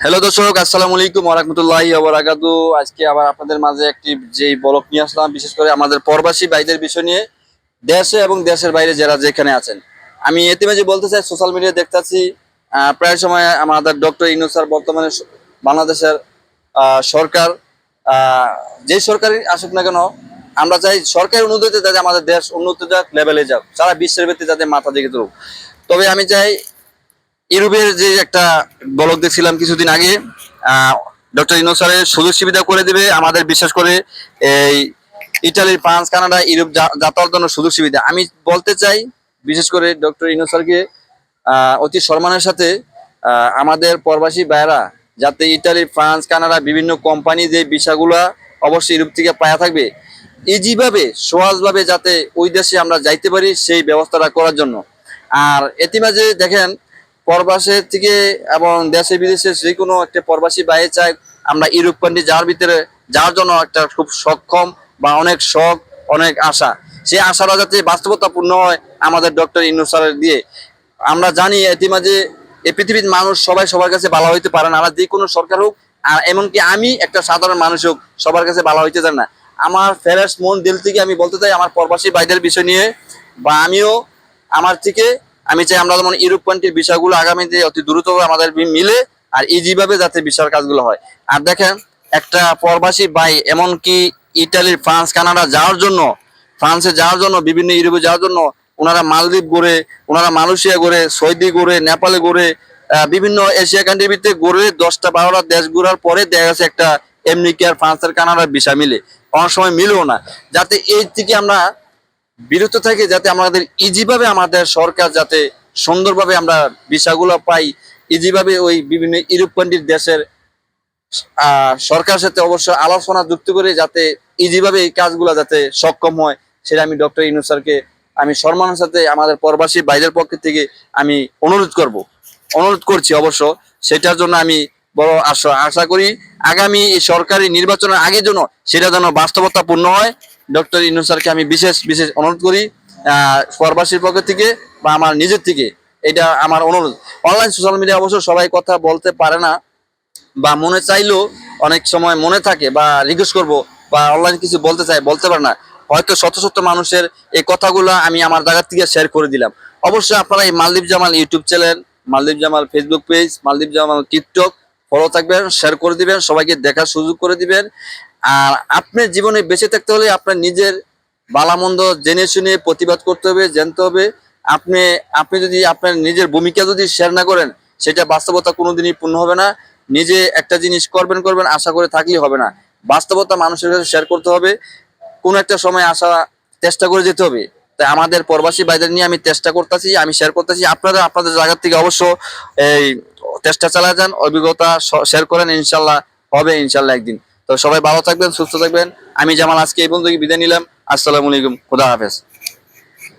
Hello দর্শক, আসসালামু আলাইকুম ওরহামতুল্লাহি ওবরাকাতু আজকে আবার আপনাদের মাঝে একটি যেই বলক নিয়ে আসলাম, বিশেষ করে আমাদের প্রবাসী ভাইদের বিষয় নিয়ে। দেশে এবং দেশের বাইরে যারা যেখানে আছেন। আমি এতিমাজি বলতে চাই সোশ্যাল মিডিয়া দেখতেছি প্রায় সময় আমাদের ডক্টর ইনু স্যার বর্তমানে বাংলাদেশের সরকার যেই সরকারই আসুক না কেন, আমরা চাই সরকারের উন্নতিতে যাতে আমাদের দেশ উন্নত যাক লেভেলে যাক, সারা বিশ্বের ভিত্তিতে যাতে মাথা দিকে তুলুক তবে আমি চাই ইউরোপের যে একটা বলক দেখছিলাম কিছুদিন আগে ডক্টর ইনোসারের সুযোগ সুবিধা করে দিবে, আমাদের বিশেষ করে এই ইটালি, ফ্রান্স, কানাডা, ইউরোপ যাতায়াতের জন্য সুযোগ সুবিধা। আমি বলতে চাই, বিশেষ করে ডক্টর ইনোসারকে অতি সম্মানের সাথে আমাদের প্রবাসী ভাইয়েরা, যাতে ইটালি, ফ্রান্স, কানাডা বিভিন্ন কোম্পানি যে বিষয়গুলা অবশ্যই ইউরোপ থেকে পাওয়া থাকবে, ইজিভাবে, সহজভাবে যাতে ওই দেশে আমরা যাইতে পারি সেই ব্যবস্থাটা করার জন্য। আর এতে মাঝে দেখেন প্রবাসের থেকে এবং দেশে বিদেশে যে কোনো একটা প্রবাসী বাইরে চাই আমরা ইউরোপ কান্ট্রি যাওয়ার ভিতরে যার জন্য একটা খুব সক্ষম বা অনেক শখ, অনেক আশা। সেই আশাটা যাতে বাস্তবতাপূর্ণ হয় আমাদের ডক্টর ইনুসারের দিয়ে। আমরা জানি এতিমাঝে এই পৃথিবীর মানুষ সবাই সবার কাছে ভালো হইতে পারে না। যে কোনো সরকার হোক, আর এমনকি আমি একটা সাধারণ মানুষ হোক, সবার কাছে ভালো হইতে চান না। আমার ফেরাস মন দিল থেকে আমি বলতে চাই, আমার প্রবাসী বাইদের বিষয় নিয়ে বা আমিও আমার থেকে আমি চাই আমরা যেমন ইউরোপ বিষয়গুলো আগামীতে অতি দ্রুত আমাদের মিলে আর ইজিভাবে যাতে বিষয়ের কাজগুলো হয়। আর দেখেন একটা প্রবাসী ভাই এমনকি ইটালির ফ্রান্স কানাডা যাওয়ার জন্য ফ্রান্সে যাওয়ার জন্য বিভিন্ন ইউরোপে যাওয়ার জন্য ওনারা মালদ্বীপ ঘুরে ওনারা মালয়েশিয়া ঘুরে সৌদি ঘুরে নেপালে আহ, বিভিন্ন এশিয়া কান্ট্রির ভিতরে ঘুরে দশটা বারোটা দেশ ঘুরার পরে দেখা গেছে একটা আমেরিকা আর ফ্রান্সের কানাডার বিষয় মিলে। অনেক সময় মিলেও না। যাতে এই থেকে আমরা বিরত থেকে যাতে আমাদের ইজিভাবে আমাদের সরকার যাতে সুন্দরভাবে আমরা ভিসাগুলো পাই ইজিভাবে ওই বিভিন্ন ইউরোপ দেশের সরকার সাথে অবশ্য আলোচনা যুক্ত করে যাতে ইজিভাবে এই কাজগুলো যাতে সক্ষম হয়, সেটা আমি ডক্টর ইনু স্যারকে আমি সম্মানের সাথে আমাদের প্রবাসী বাইরের পক্ষ থেকে আমি অনুরোধ করব। অনুরোধ করছি অবশ্য, সেটার জন্য আমি বড় আশা। আশা করি আগামী এই সরকারি নির্বাচনের আগের জন্য সেটা যেন বাস্তবতা পূর্ণ হয়। ডক্টর ইনু স্যারকে আমি বিশেষ বিশেষ অনুরোধ করি আহ, প্রবাসীর পক্ষ থেকে বা আমার নিজের থেকে এটা আমার অনুরোধ। অনলাইন সোশ্যাল মিডিয়া অবশ্য সবাই কথা বলতে পারে না বা মনে চাইলেও অনেক সময় মনে থাকে বা রিকোয়েস্ট করব বা অনলাইন কিছু বলতে চাই বলতে পারে না। হয়তো শত শত মানুষের এই কথাগুলো আমি আমার জায়গা থেকে শেয়ার করে দিলাম। অবশ্যই আপনারা এই Maldwip Jamal YouTube channel Maldwip Jamal Facebook page Maldwip Jamal TikTok follow থাকবেন শেয়ার করে দিবেন, সবাইকে দেখার সুযোগ করে দিবেন। আর আপনার জীবনে বেঁচে থাকতে হলে আপনার নিজের বালামন্দ জেনে শুনে প্রতিবাদ করতে হবে, জানতে হবে। আপনি আপনি যদি আপনার নিজের ভূমিকা যদি শেয়ার না করেন, সেটা বাস্তবতা কোনোদিনই পূর্ণ হবে না। নিজে একটা জিনিস করবেন করবেন, আশা করে থাকলেই হবে না। বাস্তবতা মানুষের কাছে শেয়ার করতে হবে। কোন একটা সময় আসা চেষ্টা করে যেতে হবে। তাই আমাদের প্রবাসী ভাইদের নিয়ে আমি চেষ্টা করতেছি, আমি শেয়ার করতেছি। আপনারা আপনাদের জায়গার থেকে অবশ্য এই চেষ্টা চালা যান, অভিজ্ঞতা শেয়ার করেন, ইনশাল্লাহ হবে, ইনশাল্লাহ একদিন। তো সবাই ভালো থাকবেন, সুস্থ থাকবেন। আমি জামাল, আজকে এই বন্ধুকে বিদায় নিলাম। আসসালামু আলাইকুম, খুদা হাফেজ।